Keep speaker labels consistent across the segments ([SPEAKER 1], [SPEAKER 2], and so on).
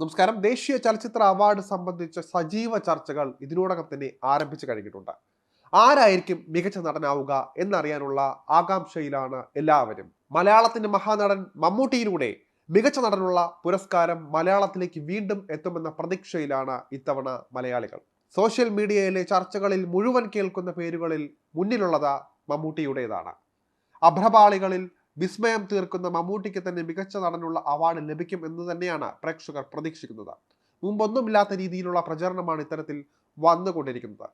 [SPEAKER 1] നമസ്കാരം. ദേശീയ ചലച്ചിത്ര അവാർഡ് സംബന്ധിച്ച സജീവ ചർച്ചകൾ ഇതിനോടകം തന്നെ ആരംഭിച്ചു കഴിഞ്ഞിട്ടുണ്ട്. ആരായിരിക്കും മികച്ച നടനാവുക എന്നറിയാനുള്ള ആകാംക്ഷയിലാണ് എല്ലാവരും. മലയാളത്തിന്റെ മഹാനടൻ മമ്മൂട്ടിയിലൂടെ മികച്ച നടനുള്ള പുരസ്കാരം മലയാളത്തിലേക്ക് വീണ്ടും എത്തുമെന്ന പ്രതീക്ഷയിലാണ് ഇത്തവണ മലയാളികൾ. സോഷ്യൽ മീഡിയയിലെ ചർച്ചകളിൽ മുഴുവൻ കേൾക്കുന്ന പേരുകളിൽ മുന്നിലുള്ളത് മമ്മൂട്ടിയുടേതാണ്. അഭ്രപാളികളിൽ വിസ്മയം തീർക്കുന്ന മമ്മൂട്ടിക്ക് തന്നെ മികച്ച നടനുള്ള അവാർഡ് ലഭിക്കും എന്ന് തന്നെയാണ് പ്രേക്ഷകർ പ്രതീക്ഷിക്കുന്നത്. മുമ്പൊന്നുമില്ലാത്ത രീതിയിലുള്ള പ്രചരണമാണ് ഇത്തരത്തിൽ വന്നുകൊണ്ടിരിക്കുന്നത്.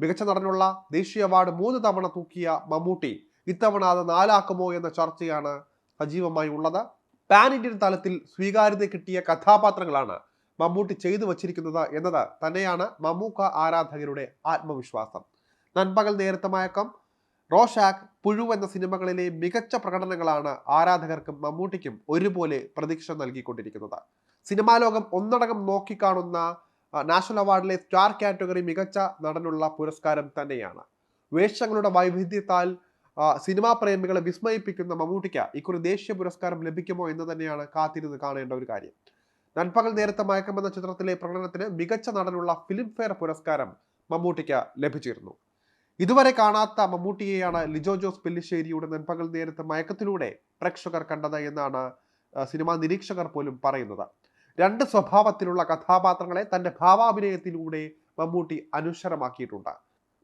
[SPEAKER 1] മികച്ച നടനുള്ള ദേശീയ അവാർഡ് മൂന്ന് തവണ തൂക്കിയ മമ്മൂട്ടി ഇത്തവണ അത് നാലാക്കുമോ എന്ന ചർച്ചയാണ് സജീവമായി ഉള്ളത്. പാൻ ഇന്ത്യൻ തലത്തിൽ സ്വീകാര്യത കിട്ടിയ കഥാപാത്രങ്ങളാണ് മമ്മൂട്ടി ചെയ്തു വച്ചിരിക്കുന്നത് എന്നത് തന്നെയാണ് മമ്മൂക്ക ആരാധകരുടെ ആത്മവിശ്വാസം. നൻപകൽ നേരത്തെ മയക്കം റോഷാക്ക് പുഴു എന്ന സിനിമകളിലെ മികച്ച പ്രകടനങ്ങളാണ് ആരാധകർക്കും മമ്മൂട്ടിക്കും ഒരുപോലെ പ്രതീക്ഷ നൽകിക്കൊണ്ടിരിക്കുന്നത്. സിനിമാ ലോകം ഒന്നടങ്കം നോക്കിക്കാണുന്ന നാഷണൽ അവാർഡിലെ സ്റ്റാർ കാറ്റഗറി മികച്ച നടനുള്ള പുരസ്കാരം തന്നെയാണ്. വേഷങ്ങളുടെ വൈവിധ്യത്താൽ സിനിമാ പ്രേമികളെ വിസ്മയിപ്പിക്കുന്ന മമ്മൂട്ടിക്ക് ഇക്കുറി ദേശീയ പുരസ്കാരം ലഭിക്കുമോ എന്ന് തന്നെയാണ് കാത്തിരുന്ന് കാണേണ്ട ഒരു കാര്യം. നൻപകൽ നേരത്തെ മയക്കം എന്ന ചിത്രത്തിലെ പ്രകടനത്തിന് മികച്ച നടനുള്ള ഫിലിംഫെയർ പുരസ്കാരം മമ്മൂട്ടിക്ക് ലഭിച്ചിരുന്നു. ഇതുവരെ കാണാത്ത മമ്മൂട്ടിയെയാണ് ലിജോ ജോസ് പെല്ലിശ്ശേരിയുടെ നൻപകൽ നേരത്തെ മയക്കത്തിലൂടെ പ്രേക്ഷകർ കണ്ടത് എന്നാണ് സിനിമാ നിരീക്ഷകർ പോലും പറയുന്നത്. രണ്ട് സ്വഭാവത്തിലുള്ള കഥാപാത്രങ്ങളെ തന്റെ ഭാവാഭിനയത്തിലൂടെ മമ്മൂട്ടി അനുശ്വരമാക്കിയിട്ടുണ്ട്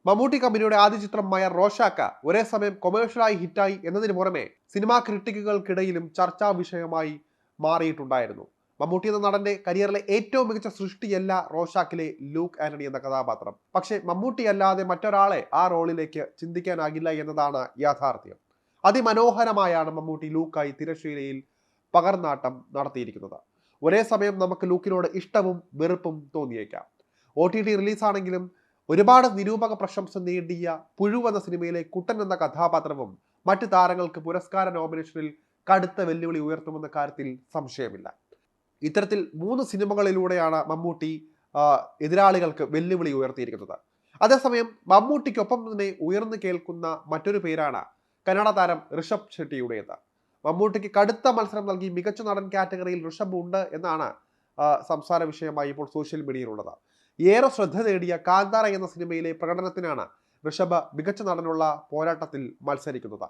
[SPEAKER 1] മമ്മൂട്ടി കമ്പനിയുടെ ആദ്യ ചിത്രമായ റോഷാക്ക ഒരേ സമയം കൊമേഴ്ഷ്യലായി ഹിറ്റായി എന്നതിന് പുറമെ സിനിമാ ക്രിട്ടിക്കുകൾക്കിടയിലും ചർച്ചാ വിഷയമായി മാറിയിട്ടുണ്ടായിരുന്നു. മമ്മൂട്ടി എന്ന നടന്റെ കരിയറിലെ ഏറ്റവും മികച്ച സൃഷ്ടിയല്ല റോഷാക്കിലെ ലൂക്ക് ആന്റണി എന്ന കഥാപാത്രം. പക്ഷേ മമ്മൂട്ടി അല്ലാതെ മറ്റൊരാളെ ആ റോളിലേക്ക് ചിന്തിക്കാനാകില്ല എന്നതാണ് യാഥാർത്ഥ്യം. അതിമനോഹരമായാണ് മമ്മൂട്ടി ലൂക്കായി തിരശ്ശീലയിൽ പകർന്നാട്ടം നടത്തിയിരിക്കുന്നത്. ഒരേ സമയം നമുക്ക് ലൂക്കിനോട് ഇഷ്ടവും വെറുപ്പും തോന്നിയേക്കാം. ഒ ടി ടി റിലീസാണെങ്കിലും ഒരുപാട് നിരൂപക പ്രശംസ നേടിയ പുഴു എന്ന സിനിമയിലെ കുട്ടൻ എന്ന കഥാപാത്രവും മറ്റ് താരങ്ങൾക്ക് പുരസ്കാര നോമിനേഷനിൽ കടുത്ത വെല്ലുവിളി ഉയർത്തുമെന്ന കാര്യത്തിൽ സംശയമില്ല. ഇത്തരത്തിൽ മൂന്ന് സിനിമകളിലൂടെയാണ് മമ്മൂട്ടി എതിരാളികൾക്ക് വെല്ലുവിളി ഉയർത്തിയിരിക്കുന്നത്. അതേസമയം മമ്മൂട്ടിക്കൊപ്പം തന്നെ ഉയർന്നു കേൾക്കുന്ന മറ്റൊരു പേരാണ് കന്നഡ താരം ഋഷഭ് ഷെട്ടിയുടേത്. മമ്മൂട്ടിക്ക് കടുത്ത മത്സരം നൽകി മികച്ച നടൻ കാറ്റഗറിയിൽ ഋഷഭ് ഉണ്ട് എന്നാണ് സംസാര വിഷയമായി ഇപ്പോൾ സോഷ്യൽ മീഡിയയിലുള്ളത്. ഏറെ ശ്രദ്ധ നേടിയ കാന്താര എന്ന സിനിമയിലെ പ്രകടനത്തിനാണ് ഋഷഭ് മികച്ച നടനുള്ള പോരാട്ടത്തിൽ മത്സരിക്കുന്നത്.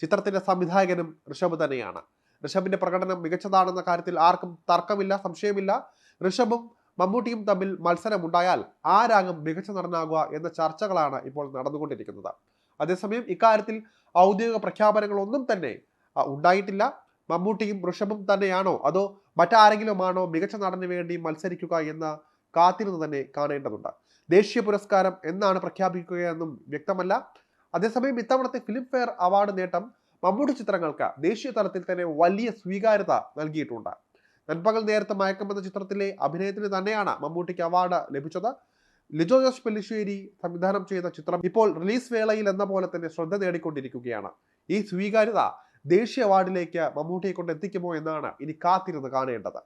[SPEAKER 1] ചിത്രത്തിന്റെ സംവിധായകനും ഋഷഭ് തന്നെയാണ്. ഋഷഭിന്റെ പ്രകടനം മികച്ചതാണെന്ന കാര്യത്തിൽ ആർക്കും തർക്കമില്ല സംശയമില്ല. ഋഷഭും മമ്മൂട്ടിയും തമ്മിൽ മത്സരമുണ്ടായാൽ ആരാകും മികച്ച നടനാകുക എന്ന ചർച്ചകളാണ് ഇപ്പോൾ നടന്നുകൊണ്ടിരിക്കുന്നത്. അതേസമയം ഇക്കാര്യത്തിൽ ഔദ്യോഗിക പ്രഖ്യാപനങ്ങളൊന്നും തന്നെ ഉണ്ടായിട്ടില്ല. മമ്മൂട്ടിയും ഋഷഭും തന്നെയാണോ അതോ മറ്റാരെങ്കിലുമാണോ മികച്ച നടന് വേണ്ടി മത്സരിക്കുക എന്ന കാത്തിരുന്ന് തന്നെ കാണേണ്ടതുണ്ട്. ദേശീയ പുരസ്കാരം എന്നാണ് പ്രഖ്യാപിക്കുകയെന്നും വ്യക്തമല്ല. അതേസമയം ഇത്തവണത്തെ ഫിലിം ഫെയർ അവാർഡ് നേട്ടം മമ്മൂട്ടി ചിത്രങ്ങൾക്ക് ദേശീയ തലത്തിൽ തന്നെ വലിയ സ്വീകാര്യത നൽകിയിട്ടുണ്ട്. നൻപകൽ നേരത്തെ മയക്കം എന്ന ചിത്രത്തിലെ അഭിനയത്തിന് തന്നെയാണ് മമ്മൂട്ടിക്ക് അവാർഡ് ലഭിച്ചത്. ലിജോ ജോസ് പെല്ലിശ്ശേരി സംവിധാനം ചെയ്ത ചിത്രം ഇപ്പോൾ റിലീസ് വേളയിൽ എന്ന പോലെ തന്നെ ശ്രദ്ധ നേടിക്കൊണ്ടിരിക്കുകയാണ്. ഈ സ്വീകാര്യത ദേശീയ അവാർഡിലേക്ക് മമ്മൂട്ടിയെ കൊണ്ട് എത്തിക്കുമോ എന്നാണ് ഇനി കാത്തിരുന്ന് കാണേണ്ടത്.